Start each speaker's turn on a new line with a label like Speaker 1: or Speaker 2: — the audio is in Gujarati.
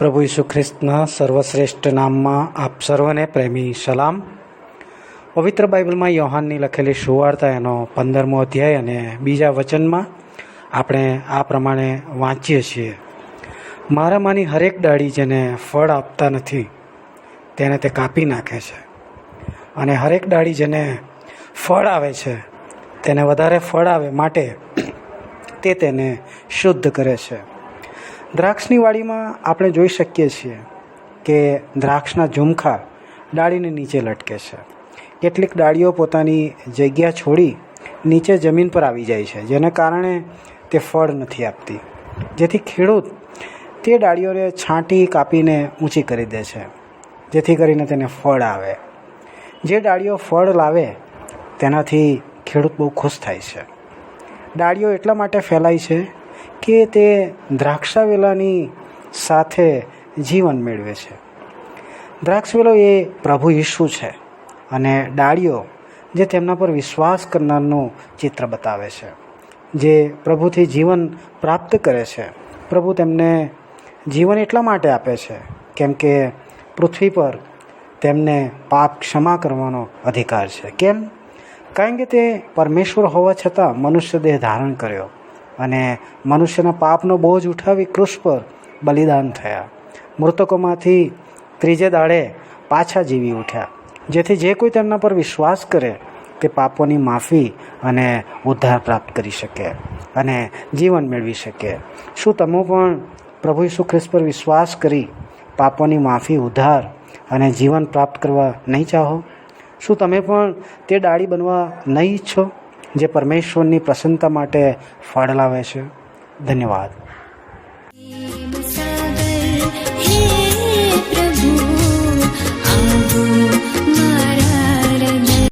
Speaker 1: પ્રભુ ઈસુ ખ્રિસ્તના સર્વશ્રેષ્ઠ નામમાં આપ સર્વને પ્રેમી. સલામ. પવિત્ર બાઇબલમાં યોહાનની લખેલી સુવાર્તા એનો પંદરમો અધ્યાય અને બીજા વચનમાં આપણે આ પ્રમાણે વાંચીએ છીએ. મારામાંની હરેક ડાળી જેને ફળ આપતા નથી, તેને તે કાપી નાખે છે. અને હરેક ડાળી જેને ફળ આવે છે, તેને વધારે ફળ આવે માટે તે તેને શુદ્ધ કરે છે. દ્રાક્ષની વાડીમાં આપણે જોઈ શકીએ છીએ કે દ્રાક્ષના ઝુમખા ડાળીને નીચે લટકે છે. કેટલીક ડાળીઓ પોતાની જગ્યા છોડી નીચે જમીન પર આવી જાય છે, જેને કારણે તે ફળ નથી આપતી. જેથી ખેડૂત તે ડાળીઓને છાંટી કાપીને ઊંચી કરી દે છે, જેથી કરીને તેને ફળ આવે. જે ડાળીઓ ફળ લાવે, તેનાથી ખેડૂત બહુ ખુશ થાય છે. ડાળીઓ એટલા માટે ફેલાય છે કે તે દ્રાક્ષાવેલાની સાથે જીવન મેળવે છે. દ્રાક્ષવેલો એ પ્રભુ ઈસુ છે અને ડાળીઓ જે તેમના પર વિશ્વાસ કરનારનું ચિત્ર બતાવે છે, જે પ્રભુથી જીવન પ્રાપ્ત કરે છે. પ્રભુ તેમને જીવન એટલા માટે આપે છે કેમ કે પૃથ્વી પર તેમને પાપ ક્ષમા કરવાનો અધિકાર છે. કેમ? કારણ કે તે પરમેશ્વર હોવા છતાં મનુષ્ય દેહ ધારણ કર્યો. અને મનુષ્યના પાપનો બોજ ઉઠાવી કૃષ પર બલિદાન થયા. મૃતકોમાંથી ત્રીજે દાડે પાછા જીવી ઉઠ્યા. જેથી જે કોઈ તેમના પર વિશ્વાસ કરે તે પાપોની માફી અને ઉદ્ધાર પ્રાપ્ત કરી શકે અને જીવન મેળવી શકે. શું તમે પણ પ્રભુ ઈસુ ખ્રિસ્ત પર વિશ્વાસ કરી પાપોની માફી, ઉદ્ધાર અને જીવન પ્રાપ્ત કરવા નહીં ચાહો? શું તમે પણ તે ડાળી બનવા નહીં ઈચ્છો? જે પરમેશ્વરની પ્રસન્નતા માટે ફળ લાવે છે. ધન્યવાદ.